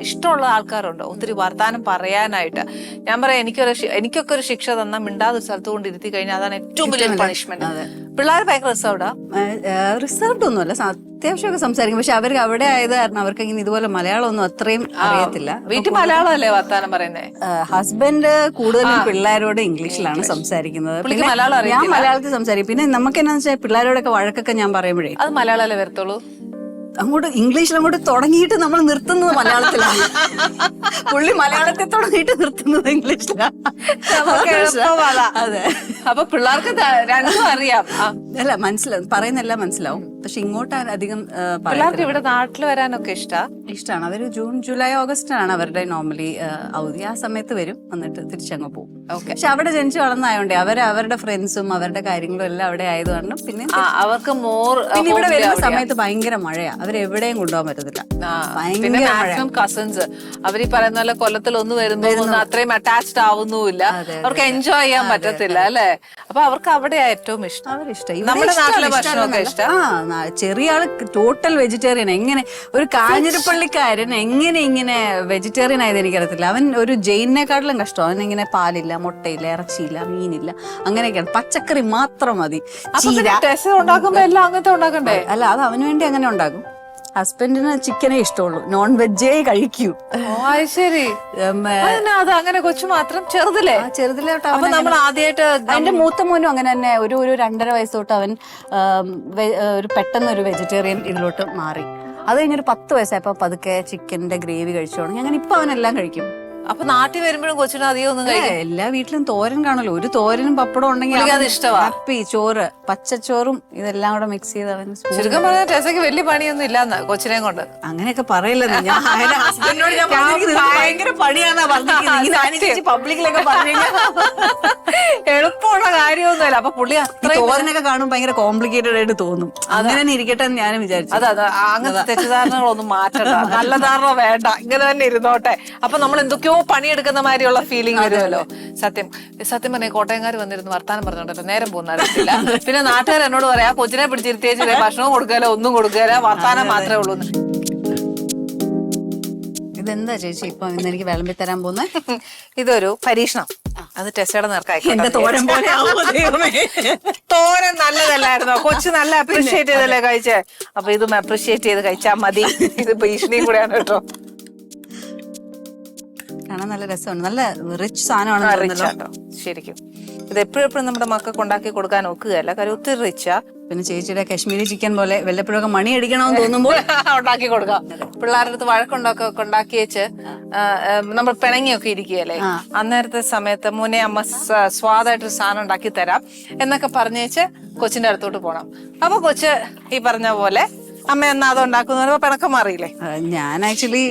ഇഷ്ടമുള്ള ആൾക്കാരുണ്ട്? ഒത്തിരി വർത്താനം പറയാനായിട്ട്. ഞാൻ പറയാം എനിക്കൊരു എനിക്കൊക്കെ ഒരു ശിക്ഷ തന്നാൽ മിണ്ടാതെ ഒരു സ്ഥലത്ത് കൊണ്ട് ഇരുത്തി കഴിഞ്ഞാൽ അതാണ് ഏറ്റവും വലിയ പണിഷ്മെന്റ് പിള്ളേർ ഭയങ്കര റിസർവ്ഡാ
റിസർവ്ഡ് ഒന്നുമല്ല അത്യാവശ്യമൊക്കെ സംസാരിക്കും. പക്ഷെ അവർക്ക് അവിടെ ആയത് കാരണം അവർക്ക് ഇങ്ങനെ ഇതുപോലെ മലയാളം ഒന്നും അത്രയും അറിയത്തില്ല.
വീട്ടിൽ മലയാളം അല്ലേ വർത്താനം പറയുന്നത്
ഹസ്ബൻഡ് കൂടുതലും പിള്ളേരോട് ഇംഗ്ലീഷിലാണ് സംസാരിക്കുന്നത്. പിന്നെ
മലയാളം
ഞാൻ മലയാളത്തിൽ സംസാരിക്കും. പിന്നെ നമുക്ക് എന്നാന്ന് വെച്ചാൽ പിള്ളേരോടൊക്കെ വഴക്കൊക്കെ ഞാൻ പറയുമ്പോഴേ
അത് മലയാളമല്ലേ വരത്തുള്ളൂ?
അങ്ങോട്ട് ഇംഗ്ലീഷിൽ അങ്ങോട്ട് തുടങ്ങിയിട്ട് നമ്മൾ നിർത്തുന്നത് മലയാളത്തിലാണ്. പുള്ളി മലയാളത്തിൽ തുടങ്ങിയിട്ട് നിർത്തുന്നത് ഇംഗ്ലീഷിലാണ്
അതാ. അപ്പൊ പിള്ളേർക്ക് രണ്ടും അറിയാം.
അല്ല മനസ്സിലാവും. പറയുന്നെല്ലാം മനസ്സിലാവും. പക്ഷെ ഇങ്ങോട്ട് അധികം.
പിള്ളേർക്ക് ഇവിടെ നാട്ടിൽ വരാനൊക്കെ ഇഷ്ടാ?
ഇഷ്ടമാണ് അവർ ജൂൺ ജൂലൈ ഓഗസ്റ്റ് ആണ് അവരുടെ നോർമലി അവധി. ആ സമയത്ത് വരും. എന്നിട്ട് തിരിച്ചങ്ങ് പോകും
ഓക്കെ.
പക്ഷെ അവിടെ ജനിച്ചു വളർന്നായോണ്ടേ അവർ അവരുടെ ഫ്രണ്ട്സും അവരുടെ കാര്യങ്ങളും എല്ലാം അവിടെ ആയതുകൊണ്ട് പിന്നെ
അവർക്ക് മോർ
പിന്നെ ഇവിടെ വരുന്ന സമയത്ത് ഭയങ്കര മഴയാ. അവർ എവിടെയും കൊണ്ടുപോകാൻ പറ്റത്തില്ല. ഭയങ്കര
കസിൻസ് അവർ ഈ പറയുന്ന പോലെ കൊല്ലത്തിൽ ഒന്ന് വരുന്നു അത്രയും അറ്റാച്ച്ഡ് ആവുന്നുമില്ല. അവർക്ക് എൻജോയ് ചെയ്യാൻ പറ്റത്തില്ല അല്ലെ? അപ്പൊ അവർക്ക് അവിടെയാ ഏറ്റവും ഇഷ്ടം.
അവരിഷ്ടം.
നമ്മുടെ നാട്ടിലെ ഭക്ഷണമൊക്കെ ഇഷ്ടം?
ചെറിയ ആൾ ടോട്ടൽ വെജിറ്റേറിയൻ എങ്ങനെ ഒരു കാഞ്ഞിരപ്പള്ളിക്കാരൻ എങ്ങനെ ഇങ്ങനെ വെജിറ്റേറിയൻ ആയത് എനിക്കറിയത്തില്ല. അവൻ ഒരു ജെയിനിനെക്കാട്ടിലും കഷ്ടം. അവൻ ഇങ്ങനെ പാലില്ല മുട്ടയില്ല ഇറച്ചിയില്ല മീനില്ല അങ്ങനെയൊക്കെയാണ്. പച്ചക്കറി മാത്രം മതി. അല്ല അത് അവന് വേണ്ടി അങ്ങനെ ഉണ്ടാകും ഹസ്ബൻഡിന് ചിക്കനെ ഇഷ്ടമുള്ളൂ. നോൺ വെജേ കഴിക്കൂ
ശരി. അത് അങ്ങനെ കൊച്ചു മാത്രം ചെറുതല്ലേ
ആ ചെറുതിലോട്ട്
അപ്പൊ നമ്മൾ ആദ്യമായിട്ട്
എന്റെ മൂത്ത മോനും അങ്ങനെ തന്നെ. ഒരു ഒരു രണ്ടര വയസ്സ് തൊട്ട് അവൻ ഒരു പെട്ടെന്ന് ഒരു വെജിറ്റേറിയൻ ഇതിലോട്ട് മാറി. അത് കഴിഞ്ഞൊരു പത്ത് വയസ്സായപ്പോ പതുക്കെ ചിക്കന്റെ ഗ്രേവി കഴിച്ചു തുടങ്ങി അങ്ങനെ ഇപ്പൊ അവനെല്ലാം കഴിക്കും.
അപ്പൊ നാട്ടിൽ വരുമ്പോഴും കൊച്ചിന് അധികം ഒന്നും കഴിക്കും
എല്ലാ വീട്ടിലും തോരൻ കാണല്ലോ ഒരു തോരനും പപ്പടം ഉണ്ടെങ്കിൽ
അത്.
ഹാപ്പി ചോറ് പച്ചച്ചോറും ഇതെല്ലാം കൂടെ മിക്സ് ചെയ്ത് അവന്
ചുരുക്കം പറഞ്ഞാൽ ടെസയ്ക്ക് വലിയ പണിയൊന്നും ഇല്ലാന്ന് കൊച്ചിനെ കൊണ്ട്.
അങ്ങനെയൊക്കെ പറയില്ലെന്ന് ഞാൻ ഹസ്ബൻഡിനോട് ഞാൻ ഭയങ്കര പണിയാന്നാ പറഞ്ഞിരിക്കുന്നത്. പബ്ലിക്കിലൊക്കെ പറഞ്ഞു
കാര്യമൊന്നുമല്ല. അപ്പൊ പുള്ളി
തോരനൊക്കെ കാണും ഭയങ്കര കോംപ്ലിക്കേറ്റഡ് ആയിട്ട് തോന്നും. അങ്ങനെ തന്നെ ഇരിക്കട്ടെ എന്ന് ഞാനും വിചാരിച്ചു.
അതെ അതെ. അങ്ങനത്തെ തെറ്റിദ്ധാരണകളൊന്നും മാറ്റണ്ട. [LAUGHS] നല്ല ധാരണ വേണ്ട. ഇങ്ങനെ തന്നെ ഇരുന്നോട്ടെ. അപ്പൊ നമ്മൾ എന്തൊക്കെയോ പണിയെടുക്കുന്ന മാതിരിയുള്ള ഫീലിംഗ് വരുമല്ലോ. സത്യം. സത്യം പറഞ്ഞ കോട്ടയംകാർ വന്നിരുന്ന് വർത്താനം പറഞ്ഞോണ്ടല്ലോ. നേരം പോകുന്നില്ല പിന്നെ നാട്ടുകാർ എന്നോട് പറയാ കൊച്ചിനെ പിടിച്ചിരുത്തിയേച്ചില്ലേ ഭക്ഷണവും കൊടുക്കാലോ ഒന്നും കൊടുക്കാലോ വർത്താനം മാത്രമേ ഉള്ളൂ എന്ന്."
ഇതെന്താ ചേച്ചി? ഇപ്പൊ ഇന്ന് എനിക്ക് വിളമ്പി തരാൻ പോകുന്നത് [LAUGHS]
ഇതൊരു പരീക്ഷണം. അത് ടെസ്റ്റയുടെ നേർക്കായി
തോരൻ പോലെ [LAUGHS]
നല്ലതല്ലായിരുന്നോ? കൊച്ചു നല്ല അപ്രീഷിയേറ്റ് ചെയ്തല്ലേ കഴിച്ചേ? അപ്പൊ ഇതും അപ്രീഷിയേറ്റ് ചെയ്ത് കഴിച്ചാ മതി. ഇത് ഭീഷണിയും കൂടെയാണ് കേട്ടോ.
കാണാൻ നല്ല രസമാണ് നല്ല റിച്ച് സാധനമാണ്
ശരിക്കും. ഇത് എപ്പോഴും എപ്പോഴും നമ്മുടെ മക്കൾക്ക് ഉണ്ടാക്കി കൊടുക്കാൻ ഒക്കുകയല്ല. കാര്യം ഒത്തിരി റിച്ചാ
പിന്നെ ചേച്ചിയുടെ കശ്മീരി ചിക്കൻ പോലെ വല്ലപ്പോഴൊക്കെ മണി അടിക്കണമെന്ന് തോന്നുമ്പോൾ [LAUGHS]
ഉണ്ടാക്കി കൊടുക്കാം. പിള്ളേരുടെ അടുത്ത് വഴക്കുണ്ടൊക്കെ ഉണ്ടാക്കി വെച്ച് നമ്മൾ പിണങ്ങിയൊക്കെ ഇരിക്കുകയല്ലേ? അന്നേരത്തെ സമയത്ത് മുന്നേ അമ്മ സ്വാദായിട്ടൊരു സാധനം ഉണ്ടാക്കി തരാം എന്നൊക്കെ പറഞ്ഞേച്ച് കൊച്ചിന്റെ അടുത്തോട്ട് പോണം. അപ്പൊ കൊച്ച് ഈ പറഞ്ഞ പോലെ അമ്മ എന്നാ അത് ഉണ്ടാക്കുന്ന പിണക്കം മാറിയില്ലേ?
ഞാൻ ആക്ച്വലി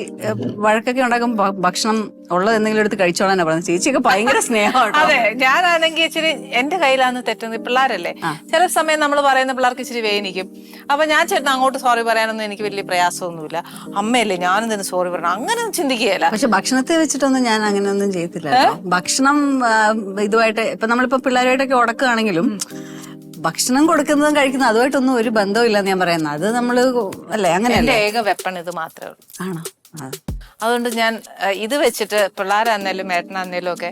വഴക്കൊക്കെ ഉണ്ടാക്കുമ്പോ ഭക്ഷണം ഉള്ളത് എന്തെങ്കിലും എടുത്ത് കഴിച്ചോളാനാ പറഞ്ഞത്. ചേച്ചിയൊക്കെ ഭയങ്കര സ്നേഹമാണ്
അതെ ഞാനാണെങ്കിൽ ഇച്ചിരി എന്റെ കയ്യിലാണ് തെറ്റുന്നത്. പിള്ളേരല്ലേ? ചില സമയം നമ്മൾ പറയുന്ന പിള്ളേർക്ക് ഇച്ചിരി വേനിക്കും. അപ്പൊ ഞാൻ ചേട്ടൻ അങ്ങോട്ട് സോറി പറയാനൊന്നും എനിക്ക് വലിയ പ്രയാസമൊന്നുമില്ല. അമ്മയല്ലേ ഞാനും തന്നെ സോറി പറയണം. അങ്ങനെ ചിന്തിക്കുകയല്ല.
പക്ഷെ ഭക്ഷണത്തെ വെച്ചിട്ടൊന്നും ഞാൻ അങ്ങനെ ഒന്നും ചെയ്തില്ല ഭക്ഷണം ഇതുമായിട്ട് ഇപ്പൊ നമ്മളിപ്പോ പിള്ളേരുമായിട്ടൊക്കെ ഉടക്കുകയാണെങ്കിലും ഭക്ഷണം കൊടുക്കുന്നതും കഴിക്കുന്നതും അതുമായിട്ടൊന്നും ഒരു ബന്ധവും ഇല്ലെന്ന് ഞാൻ പറയുന്നത് അത് നമ്മൾ അല്ലേ? അങ്ങനെ
എന്റെ ഏക വെപ്പൺ ഇത് മാത്രമേ ഉള്ളൂ.
ആണോ? ആ.
അതുകൊണ്ട് ഞാൻ അഹ് ഇത് വെച്ചിട്ട് പിള്ളേരാന്നേലും ഏട്ടനാന്നേലും ഒക്കെ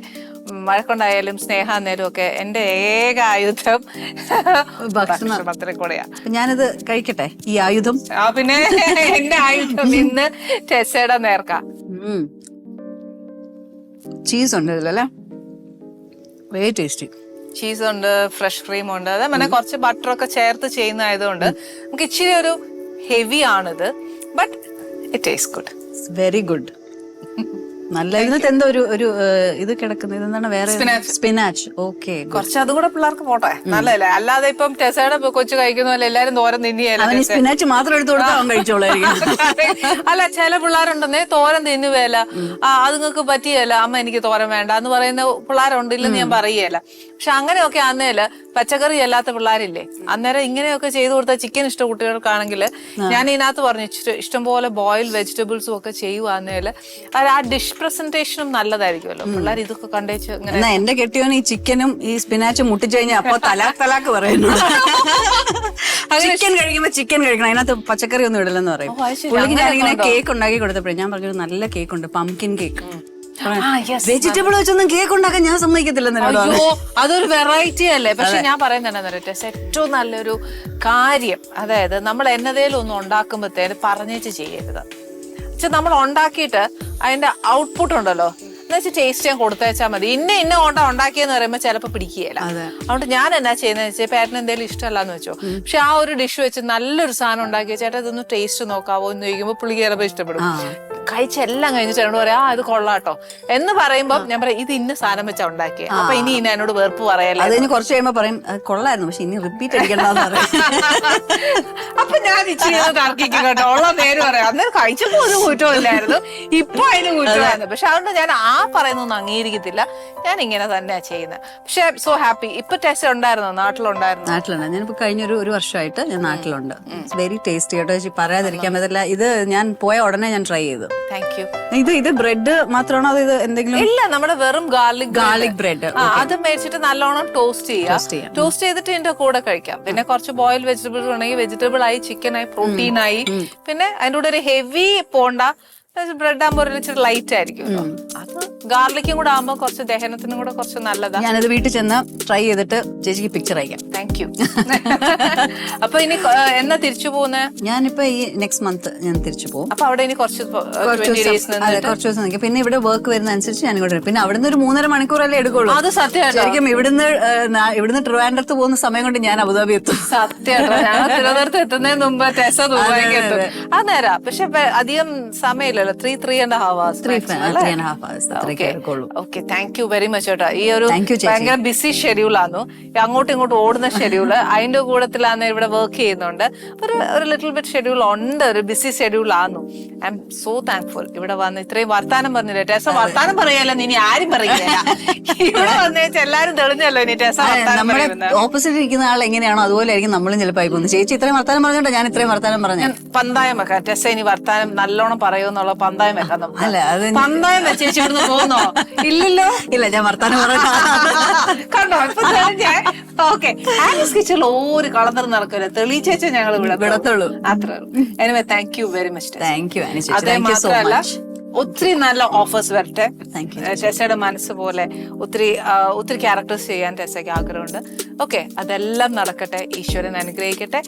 മഴക്കൊണ്ടായാലും സ്നേഹാന്നേലും ഒക്കെ എന്റെ ഏക ആയുധം ഭക്ഷണത്തിനെ കൂടെയാ.
അപ്പൊ ഞാനിത് കഴിക്കട്ടെ? ഈ ആയുധം?
ആ പിന്നെ എന്റെ ആയുധം ഇന്ന് ടെസ്സയുടെ നേർക്ക.
ചീസ് ഉണ്ട് ഇതിലല്ലേ വെരി ടേസ്റ്റി
ചീസ് ഉണ്ട്. ഫ്രഷ് ക്രീം ഉണ്ട് അതേപോലെ കുറച്ച് ബട്ടറൊക്കെ ചേർത്ത് ചെയ്യുന്നതായതുകൊണ്ട് നമുക്ക് ഇച്ചിരി ഒരു ഹെവി ആണിത് but it taste good
very good നല്ല ഇതിനകത്ത് എന്തോ ഒരു ഒരു ഇത് കിടക്കുന്നത് ഇതെന്താണ് വേറെ. സ്പിനാച്ച് ഓക്കെ
കുറച്ച് അതും കൂടെ പിള്ളേർക്ക് പോട്ടെ. നല്ലതല്ലേ? അല്ലാതെ ഇപ്പം ടെസയുടെ കൊച്ചു കഴിക്കുന്ന പോലെ എല്ലാരും തോരൻ തിന്നിയല്ല
സ്പിനാച്ച് മാത്രം എടുത്തു കൊടുത്താൽ കഴിച്ചോളൂ കഴിച്ചോളായിരിക്കും. [LAUGHS]
അല്ല ചില പിള്ളേരുണ്ടെന്നേ തോരൻ തിന്നുവേല. ആ അതുങ്ങൾക്ക് പറ്റിയല്ല അമ്മ എനിക്ക് തോരൻ വേണ്ട എന്ന് പറയുന്ന പിള്ളേരുണ്ട് ഇല്ലെന്ന് ഞാൻ പറയുകയല്ല പക്ഷെ അങ്ങനെയൊക്കെ അന്നേൽ പച്ചക്കറി അല്ലാത്ത പിള്ളേരില്ലേ? അന്നേരം ഇങ്ങനെയൊക്കെ ചെയ്തു കൊടുത്ത ചിക്കൻ ഇഷ്ട കുട്ടികൾക്കാണെങ്കിൽ ഞാൻ ഇതിനകത്ത് പറഞ്ഞു ഇഷ്ടംപോലെ ബോയിൽ വെജിറ്റബിൾസും ഒക്കെ ചെയ്യുവാന്നേൽ. അത് ആ ഡിഷ് പ്രസന്റേഷനും നല്ലതായിരിക്കുമല്ലോ. പിള്ളേർ ഇതൊക്കെ കണ്ടേച്ച് ഇങ്ങനെ
എന്നാ എന്റെ കെട്ടിയോൻ ഈ ചിക്കനും ഈ സ്പിനാച്ചും മുട്ടിച്ചു കഴിഞ്ഞാൽ അപ്പൊ തലാക്ക് തലാക്ക് പറയുന്നു. [LAUGHS] ചിക്കൻ കഴിക്കുമ്പോ ചിക്കൻ കഴിക്കണം. അതിനകത്ത് പച്ചക്കറി ഒന്നും ഇടില്ലെന്ന് പറയും. പുള്ളിക്ക് ഞാനിങ്ങനെ കേക്ക് ഉണ്ടാക്കി കൊടുത്തപ്പോഴേ ഞാൻ പറഞ്ഞൊരു നല്ല കേക്ക് ഉണ്ട്. Pumpkin cake. വെജിറ്റബിൾ വെച്ചൊന്നും കേക്ക് ഉണ്ടാക്കാൻ ഞാൻ
സമ്മതിക്കത്തില്ല അതൊരു വെറൈറ്റി അല്ലേ? പക്ഷെ ഞാൻ ടെസ് ഏറ്റവും നല്ലൊരു കാര്യം അതായത് നമ്മൾ എന്നതേലും ഒന്ന് ഉണ്ടാക്കുമ്പോഴത്തേന് പറഞ്ഞേച്ച് ചെയ്യരുത്. പക്ഷെ നമ്മൾ ഉണ്ടാക്കിയിട്ട് അതിന്റെ ഔട്ട്പുട്ട് ഉണ്ടല്ലോ. എന്നുവെച്ചാൽ ടേസ്റ്റ് ഞാൻ കൊടുത്തേച്ചാൽ മതി. ഇന്ന ഇന്ന ഓണ്ടാ ഉണ്ടാക്കിയെന്ന് പറയുമ്പോൾ ചിലപ്പോൾ പിടിക്കുകയില്ല.
അതെ.
അതുകൊണ്ട് ഞാൻ എന്നാ ചെയ്യുന്നത് വെച്ചാൽ പേരന് എന്തെങ്കിലും ഇഷ്ടമല്ലാന്ന് വെച്ചോ. പക്ഷെ ആ ഒരു ഡിഷ് വെച്ച് നല്ലൊരു സാധനം ഉണ്ടാക്കിയ ചേട്ടാ ഇതൊന്ന് ടേസ്റ്റ് നോക്കാവോ എന്ന് ചോദിക്കുമ്പോൾ പുള്ളിക്ക് ചിലപ്പോൾ ഇഷ്ടപ്പെടും. കഴിച്ചെല്ലാം കഴിഞ്ഞിട്ട് എന്നോട് പറയാം ആ ഇത് കൊള്ളാട്ടോ എന്ന് പറയുമ്പോൾ ഞാൻ പറയാം ഇത് ഇന്ന സാധനം വെച്ചാ ഉണ്ടാക്കിയ. അപ്പൊ ഇനി ഇനി എന്നോട് വെറുപ്പ് പറയല്ലേ.
അത് കഴിഞ്ഞ് കുറച്ച് കഴിയുമ്പോ പറയും "അത് കൊള്ളായിരുന്നു പക്ഷെ ഇനി റിപ്പീറ്റ് അടിക്കണ്ടെന്ന് പറയും. [LAUGHS]
അപ്പൊ ഞാൻ ഇച്ചിരി ഒന്ന് തർക്കിക്കും കേട്ടോ. ഉള്ള നേരം പറയാം. അന്നേരം കഴിച്ചപ്പോ ഒരു കുറ്റമില്ലായിരുന്നു ഇപ്പൊ അതിന് കുറ്റമായിരുന്നു പക്ഷെ അതുകൊണ്ട് ഞാൻ ആ പറയുന്നൊന്നും അംഗീകരിക്കത്തില്ല. ഞാൻ ഇങ്ങനെ തന്നെയാ ചെയ്യുന്നത് പക്ഷെ സോ ഹാപ്പി ഇപ്പൊ ടെസ്റ്റ് ഉണ്ടായിരുന്നോ? നാട്ടിലുണ്ടായിരുന്നു?
നാട്ടിലുണ്ട്. ഞാനിപ്പോ കഴിഞ്ഞൊരു ഒരു വർഷമായിട്ട് ഞാൻ നാട്ടിലുണ്ട്. വെരി ടേസ്റ്റി കേട്ടോ. ചേച്ചി പറയാതിരിക്കാൻ പറ്റില്ല ഇത് ഞാൻ പോയ ഉടനെ ഞാൻ ട്രൈ ചെയ്തു.
താങ്ക് യു
ഇത് ഇത് ബ്രെഡ് മാത്രമാണോ അത് ഇത് എന്തെങ്കിലും?
ഇല്ല നമ്മുടെ വെറും ഗാർലിക്
ഗാർലിക് ബ്രെഡ്
അത് മേടിച്ചിട്ട് നല്ലോണം ടോസ്റ്റ് ചെയ്യാം. ടോസ്റ്റ് ചെയ്തിട്ട് ഇതിന്റെ കൂടെ കഴിക്കാം. പിന്നെ കുറച്ച് ബോയിൽ വെജിറ്റബിൾസ് ഉണ്ടെങ്കിൽ വെജിറ്റബിൾ ആയി ചിക്കൻ ആയി പ്രോട്ടീൻ ആയി. പിന്നെ അതിന്റെ കൂടെ ഒരു ഹെവി പോണ്ട. ബ്രെഡ് ആകുമ്പോൾ ഒരു ഇച്ചിരി ലൈറ്റ് ആയിരിക്കും അത് ഗാർലിക്കും കൂടെ ആകുമ്പോൾ കുറച്ച് ദഹനത്തിനും കൂടെ കുറച്ച് നല്ലതാണ്
ഞാനത് വീട്ടിൽ ചെന്ന് ട്രൈ ചെയ്തിട്ട് ചേച്ചിക്ക് പിക്ചർ അയക്കാം.
താങ്ക് യു [LAUGHS] അപ്പൊ ഇനി എന്നാ തിരിച്ചു പോകുന്നത്
ഞാനിപ്പോ ഈ നെക്സ്റ്റ് മന്ത് ഞാൻ തിരിച്ചു പോകും
അപ്പൊ അവിടെ ഇനി കുറച്ച്
കുറച്ച് ദിവസം അതെ കുറച്ച് ദിവസം നിൽക്കും. പിന്നെ ഇവിടെ വർക്ക് വരുന്ന അനുസരിച്ച് ഞാൻ ഇവിടെ പിന്നെ പിന്നെ അവിടുന്ന് ഒരു മൂന്നര മണിക്കൂറല്ലേ എടുക്കുള്ളൂ.
അത് സത്യമായിട്ടോ
ശരിക്കും ഇവിടുന്ന് ഇവിടുന്ന് ട്രിവാൻഡ്രത്ത് പോകുന്ന സമയം കൊണ്ട് ഞാൻ അബുദാബി എത്തും.
സത്യം ഞങ്ങൾ തിരുവനന്തപുരത്ത് എത്തുന്നതിന് മുമ്പ് ടെസ ദുബായിക്ക് എത്തും. അത് നേരാ. പക്ഷെ അധികം സമയമില്ലല്ലോ. Three three and half
three
hours
three and half hours
okay. Thank you very much കേട്ടോ ഈ ഒരു. ഭയങ്കര ബിസി ഷെഡ്യൂളാന്നു അങ്ങോട്ടും ഇങ്ങോട്ടും ഓടുന്ന ഷെഡ്യൂൾ അതിന്റെ കൂടത്തിലാണ് ഇവിടെ വർക്ക് ചെയ്യുന്നുണ്ട്. ഒരു ഒരു ലിറ്റിൽ ബിറ്റ് ഷെഡ്യൂൾ ഉണ്ട്. ഒരു ബിസി ഷെഡ്യൂൾ ആന്നു ഐ എം സോ താങ്ക്ഫുൾ ഇവിടെ വന്ന് ഇത്രയും വർത്താനം പറഞ്ഞില്ലേ? ടെസ വർത്താനം പറയല്ലോ ഇനി ആരും പറയില്ല. ഇവിടെ വന്നേച്ച് എല്ലാരും തെളിഞ്ഞല്ലോ ഇനി ടെസ
നമ്മുടെ ഓപ്പോസിറ്റ് ഇരിക്കുന്ന ആൾ എങ്ങനെയാണോ അതുപോലെ ആയിരിക്കും നമ്മളും ചിലപ്പോൾ ആയി പോകുന്നത് ചേച്ചി ഇത്രയും വർത്താനം പറഞ്ഞോട്ടോ ഞാൻ ഇത്രയും വർത്താനം പറഞ്ഞു.
പന്തായം വെക്കാം. ടെസ ഇനി വർത്താനം നല്ലോണം പറയുമെന്നുള്ള പന്തായം വെക്കാം പന്തായം വെച്ചേച്ചി ഇവിടുന്ന് പോകുന്നോ ഇല്ലല്ലോ.
ഇല്ല ഞാൻ വർത്താനം
കണ്ടോ? ഇപ്പൊ ഞാൻ ഓക്കെ ആലീസ് കിച്ചണിൽ ഒരു കളർ നടക്കില്ല തെളിയിച്ചേച്ച ഞങ്ങൾ
വിടത്തുള്ളൂ.
അത്രേ anyway thank you very much
thank you
അതേ
മാത്രമല്ല
ഒത്തിരി നല്ല ഓഫേഴ്സ് വരട്ടെ. ടെസയുടെ മനസ്സ് പോലെ ഒത്തിരി ഒത്തിരി ക്യാരക്ടേഴ്സ് ചെയ്യാൻ ടെസയ്ക്ക് ആഗ്രഹമുണ്ട്. ഓക്കെ അതെല്ലാം നടക്കട്ടെ. ഈശ്വരൻ അനുഗ്രഹിക്കട്ടെ.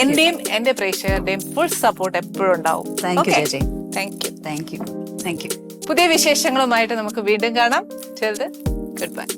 എന്റെയും എന്റെ പ്രേക്ഷകരുടെയും ഫുൾ സപ്പോർട്ട് എപ്പോഴും ഉണ്ടാവും.
Thank you.
Thank you
thank you thank you
പുതിയ വിശേഷങ്ങളുമായിട്ട് നമുക്ക് വീണ്ടും കാണാം. ചെറുത് ഗുഡ് ബൈ